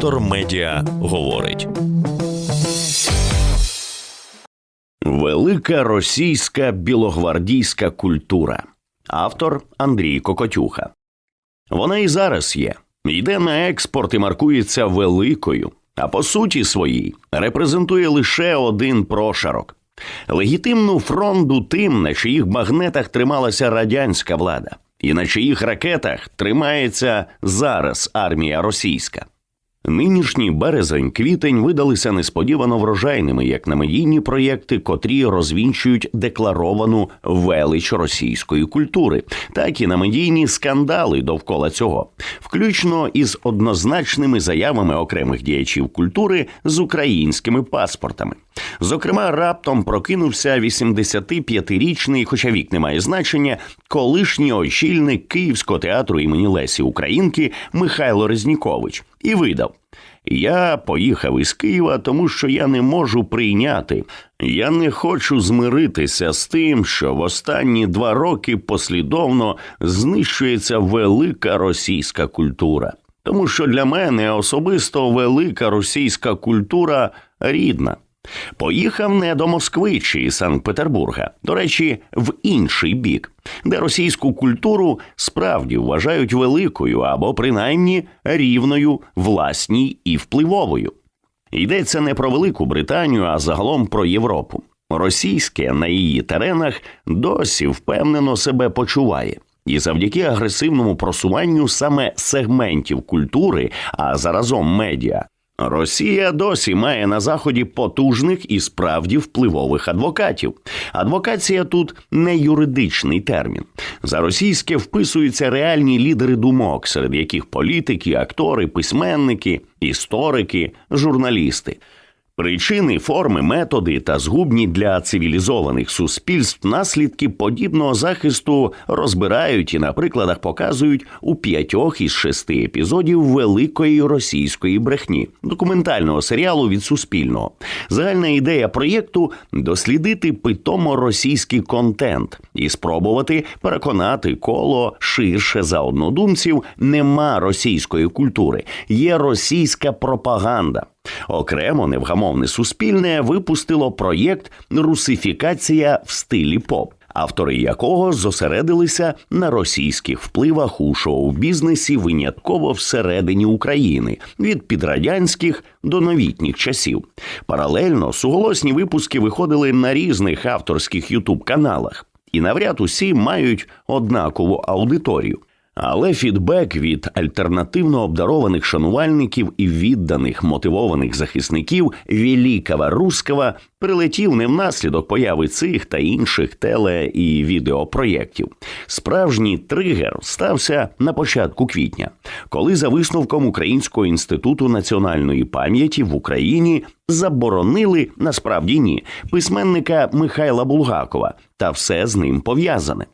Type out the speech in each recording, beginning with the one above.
Вектор Медіа говорить. Велика російська білогвардійська культура. Автор Андрій Кокотюха. Вона і зараз є. Йде на експорт і маркується великою, а по суті своїй репрезентує лише один прошарок. Легітимну фронту тим, на чиїх магнетах трималася радянська влада, і на чиїх ракетах тримається зараз армія російська. Нинішній березень, квітень видалися несподівано врожайними, як на медійні проєкти, котрі розвінчують декларовану велич російської культури, так і на медійні скандали довкола цього, включно із однозначними заявами окремих діячів культури з українськими паспортами. Зокрема, раптом прокинувся 85-річний, хоча вік не має значення, колишній очільник Київського театру імені Лесі Українки Михайло Резнікович і видав. Я поїхав із Києва, тому що я не можу прийняти. Я не хочу змиритися з тим, що в останні два роки послідовно знищується велика російська культура. Тому що для мене особисто велика російська культура рідна. Поїхав не до Москви чи Санкт-Петербурга, до речі, в інший бік, де російську культуру справді вважають великою або принаймні рівною, власній і впливовою. Йдеться не про Велику Британію, а загалом про Європу. Російське на її теренах досі впевнено себе почуває. І завдяки агресивному просуванню саме сегментів культури, а заразом медіа, Росія досі має на заході потужних і справді впливових адвокатів. Адвокація тут не юридичний термін. За російське вписуються реальні лідери думок, серед яких політики, актори, письменники, історики, журналісти. Причини, форми, методи та згубні для цивілізованих суспільств наслідки подібного захисту розбирають і на прикладах показують у п'ятьох із шести епізодів великої російської брехні документального серіалу від Суспільного. Загальна ідея проєкту дослідити питомо російський контент і спробувати переконати коло ширше за однодумців. Нема російської культури, є російська пропаганда. Окремо невгамовне суспільне випустило проєкт Русифікація в стилі поп. Автори якого зосередилися на російських впливах у шоу-бізнесі винятково всередині України від підрадянських до новітніх часів. Паралельно суголосні випуски виходили на різних авторських ютуб каналах, і навряд усі мають однакову аудиторію. Але фідбек від альтернативно обдарованих шанувальників і відданих мотивованих захисників Великого Руского прилетів не внаслідок появи цих та інших теле і відеопроєктів. Справжній тригер стався на початку квітня, коли за висновком Українського інституту національної пам'яті в Україні заборонили насправді ні письменника Михайла Булгакова та все з ним пов'язане.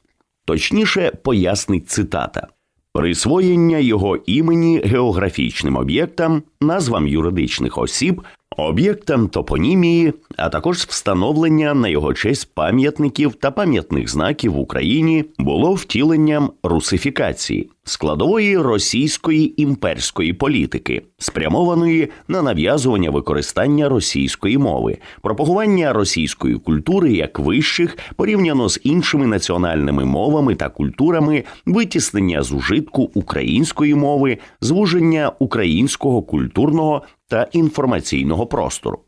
Точніше пояснить цитата. Присвоєння його імені географічним об'єктам, назвам юридичних осіб, об'єктам топонімії, а також встановлення на його честь пам'ятників та пам'ятних знаків в Україні було втіленням русифікації, складової російської імперської політики, спрямованої на нав'язування використання російської мови, пропагування російської культури як вищих порівняно з іншими національними мовами та культурами, витіснення з ужитку української мови, звуження українського культурного та інформаційного простору.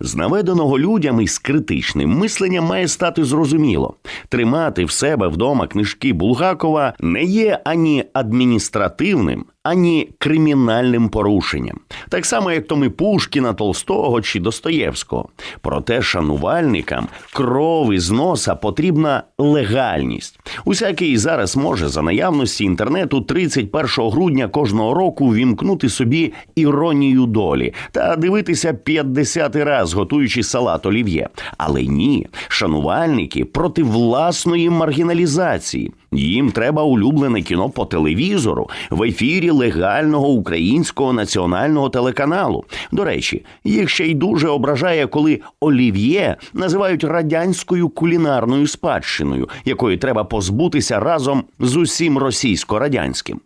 З наведеного людям із критичним мисленням має стати зрозуміло, тримати в себе вдома книжки Булгакова не є ані адміністративним, ані кримінальним порушенням, так само як Томи Пушкіна, Толстого чи Достоєвського. Проте шанувальникам кров із носа потрібна легальність. Усякий зараз може за наявності інтернету 31 грудня кожного року вімкнути собі іронію долі та дивитися 50 раз, готуючи салат олів'є. Але ні, шанувальники проти власної маргіналізації. Їм треба улюблене кіно по телевізору в ефірі легального українського національного телеканалу. До речі, їх ще й дуже ображає, коли олів'є називають радянською кулінарною спадщиною, якої треба позбутися разом з усім російсько-радянським.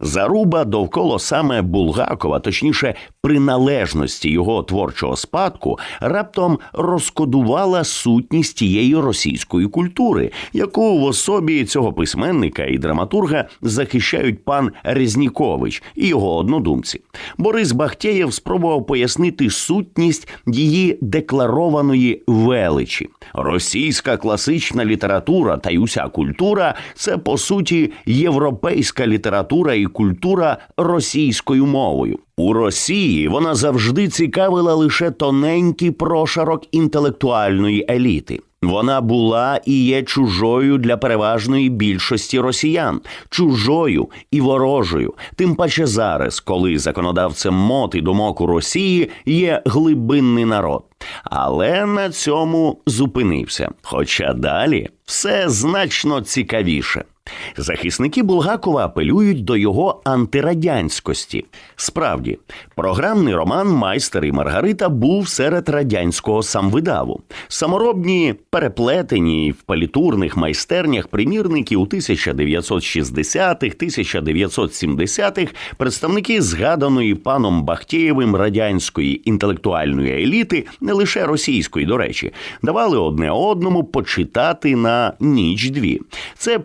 Заруба довкола саме Булгакова, точніше, приналежності його творчого спадку, раптом розкодувала сутність тієї російської культури, яку в особі цього письменника і драматурга захищають пан Резнікович і його однодумці. Борис Бахтєєв спробував пояснити сутність її декларованої величі. Російська класична література та й уся культура це по суті європейська література і культура російською мовою. У Росії вона завжди цікавила лише тоненький прошарок інтелектуальної еліти. Вона була і є чужою для переважної більшості росіян, чужою і ворожою. Тим паче зараз, коли законодавцем мод і думок у Росії є глибинний народ. Але на цьому зупинився. Хоча далі все значно цікавіше. Захисники Булгакова апелюють до його антирадянськості. Справді, програмний роман Майстер і Маргарита був серед радянського самвидаву. Саморобні переплетені в палітурних майстернях примірники у 1960-х, 1970-х представники згаданої паном Бахтєєвим радянської інтелектуальної еліти, не лише російської, до речі, давали одне одному почитати на ніч дві. Це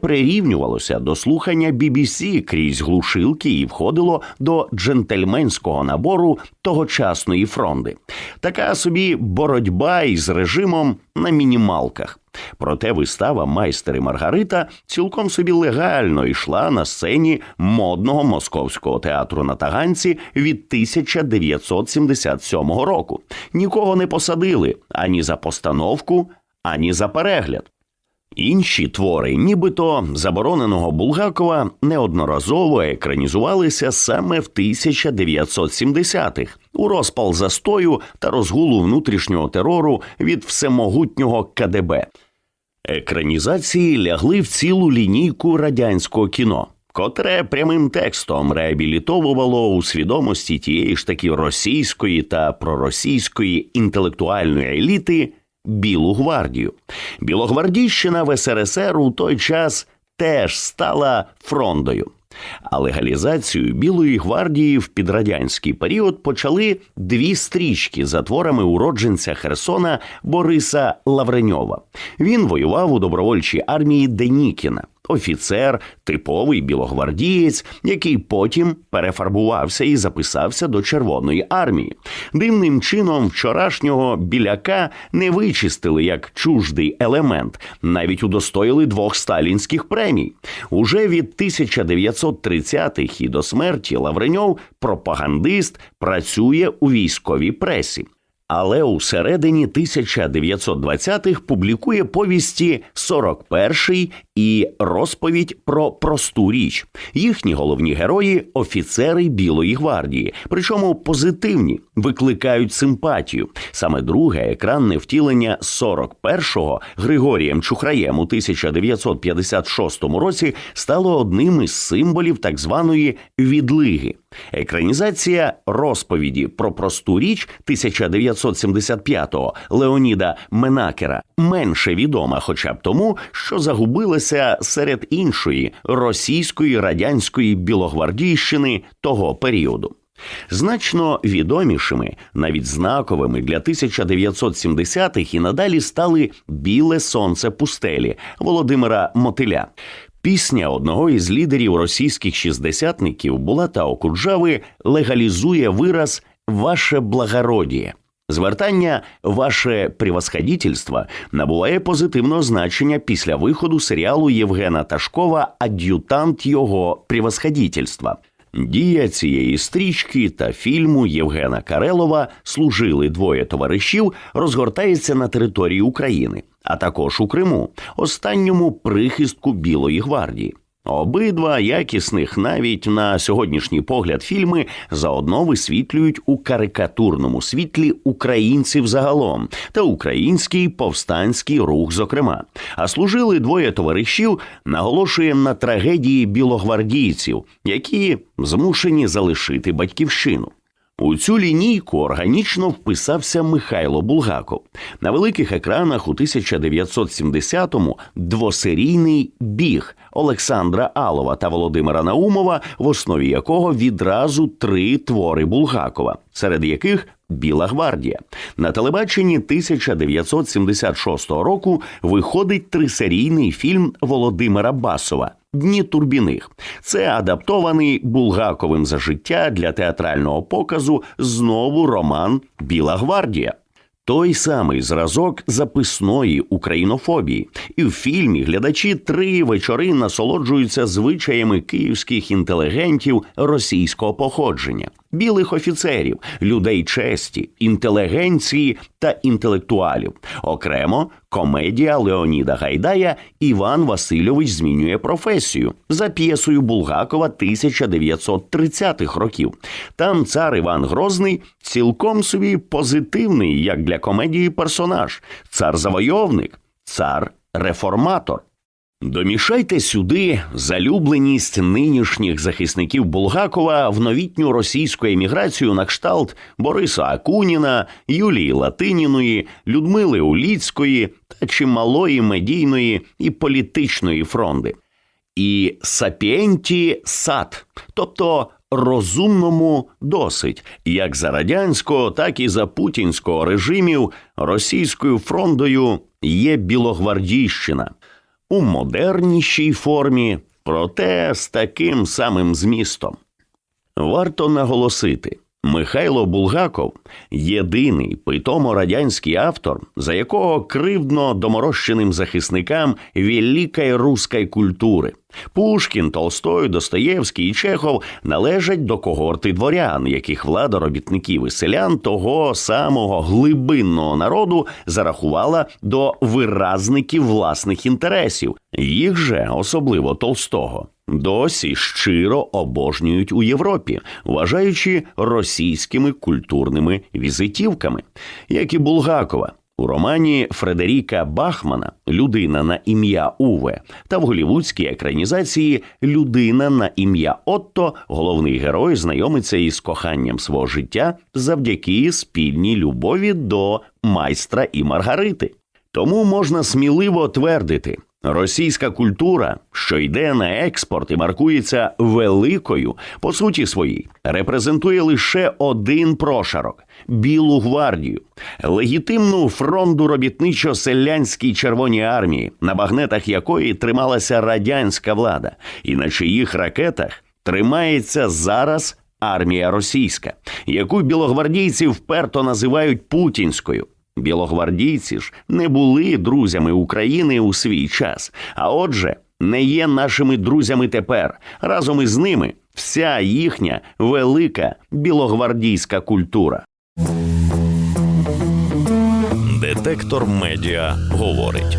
прирівнювалося до слухання BBC крізь глушилки і входило до джентльменського набору тогочасної фронди. Така собі боротьба із режимом на мінімалках. Проте вистава майстер і Маргарита цілком собі легально йшла на сцені модного московського театру на Таганці від 1977 року. Нікого не посадили ані за постановку, ані за перегляд. Інші твори, нібито забороненого Булгакова, неодноразово екранізувалися саме в 1970-х у розпал застою та розгулу внутрішнього терору від всемогутнього КДБ. Екранізації лягли в цілу лінійку радянського кіно, котре прямим текстом реабілітовувало у свідомості тієї ж таки російської та проросійської інтелектуальної еліти Білу гвардію. Білогвардійщина в СРСР у той час теж стала фрондою. А легалізацію Білої гвардії в підрадянський період почали дві стрічки за творами уродженця Херсона Бориса Лавреньова. Він воював у добровольчій армії Денікіна. Офіцер, типовий білогвардієць, який потім перефарбувався і записався до Червоної армії. Дивним чином вчорашнього біляка не вичистили як чуждий елемент, навіть удостоїли двох сталінських премій. Уже від 1930-х і до смерті Лавреньов, пропагандист, працює у військовій пресі. Але у середині 1920-х публікує повісті «41-й» і розповідь про просту річ. Їхні головні герої офіцери Білої гвардії, причому позитивні, викликають симпатію. Саме друге екранне втілення «41-го» Григорієм Чухраєм у 1956 році стало одним із символів так званої відлиги. Екранізація розповіді про просту річ 1975-го Леоніда Менакера менше відома, хоча б тому, що загубилася серед іншої російської радянської білогвардійщини того періоду. Значно відомішими, навіть знаковими для 1970-х і надалі стали Біле сонце пустелі Володимира Мотиля. Пісня одного із лідерів російських шістдесятників Булата Окуджави легалізує вираз Ваше благородіє. Звертання ваше превосходительство набуває позитивного значення після виходу серіалу Євгена Ташкова Ад'ютант його превосходительства. Дія цієї стрічки та фільму Євгена Карелова служили двоє товаришів, розгортається на території України, а також у Криму, останньому прихистку Білої гвардії. Обидва якісних навіть на сьогоднішній погляд фільми заодно висвітлюють у карикатурному світлі українців загалом та український повстанський рух, зокрема. А служили двоє товаришів, наголошує на трагедії білогвардійців, які змушені залишити батьківщину. У цю лінійку органічно вписався Михайло Булгаков. На великих екранах у 1970-му двосерійний біг Олександра Алова та Володимира Наумова, в основі якого відразу три твори Булгакова, серед яких Біла гвардія на телебаченні 1976 року виходить трисерійний фільм Володимира Басова Дні турбіних. Це адаптований Булгаковим за життя для театрального показу знову роман Біла гвардія. Той самий зразок записної українофобії, і в фільмі глядачі три вечори насолоджуються звичаями київських інтелігентів російського походження, білих офіцерів, людей честі, інтелігенції та інтелектуалів. Окремо комедія Леоніда Гайдая Іван Васильович змінює професію за п'єсою Булгакова 1930-х років. Там цар Іван Грозний цілком собі позитивний, як для комедії персонаж, цар-завойовник, цар реформатор. Домішайте сюди залюбленість нинішніх захисників Булгакова в новітню російську еміграцію на кшталт Бориса Акуніна, Юлії Латиніної, Людмили Уліцької та чималої медійної і політичної фронди. І сапіенті сад, тобто розумному досить, як за радянського, так і за путінського режимів російською фрондою є Білогвардійщина у модернішій формі, проте з таким самим змістом. Варто наголосити, Михайло Булгаков єдиний питомо радянський автор, за якого кривдно доморощеним захисникам великої руської культури. Пушкін, Толстой, Достоєвський і Чехов належать до когорти дворян, яких влада робітників і селян того самого глибинного народу зарахувала до виразників власних інтересів, їх же, особливо Толстого, досі щиро обожнюють у Європі, вважаючи російськими культурними візитівками, як і Булгакова. У романі Фредеріка Бахмана Людина на ім'я Уве та в голівудській екранізації Людина на ім'я Отто головний герой знайомиться із коханням свого життя завдяки спільній любові до майстра і Маргарити. Тому можна сміливо твердити, російська культура, що йде на експорт і маркується великою, по суті своїй, репрезентує лише один прошарок Білу гвардію, легітимну фронту робітничо-селянській Червоній армії, на багнетах якої трималася радянська влада, і на чиїх ракетах тримається зараз армія російська, яку білогвардійці вперто називають путінською. Білогвардійці ж не були друзями України у свій час, а отже, не є нашими друзями тепер. Разом із ними вся їхня велика білогвардійська культура. Детектор медіа говорить.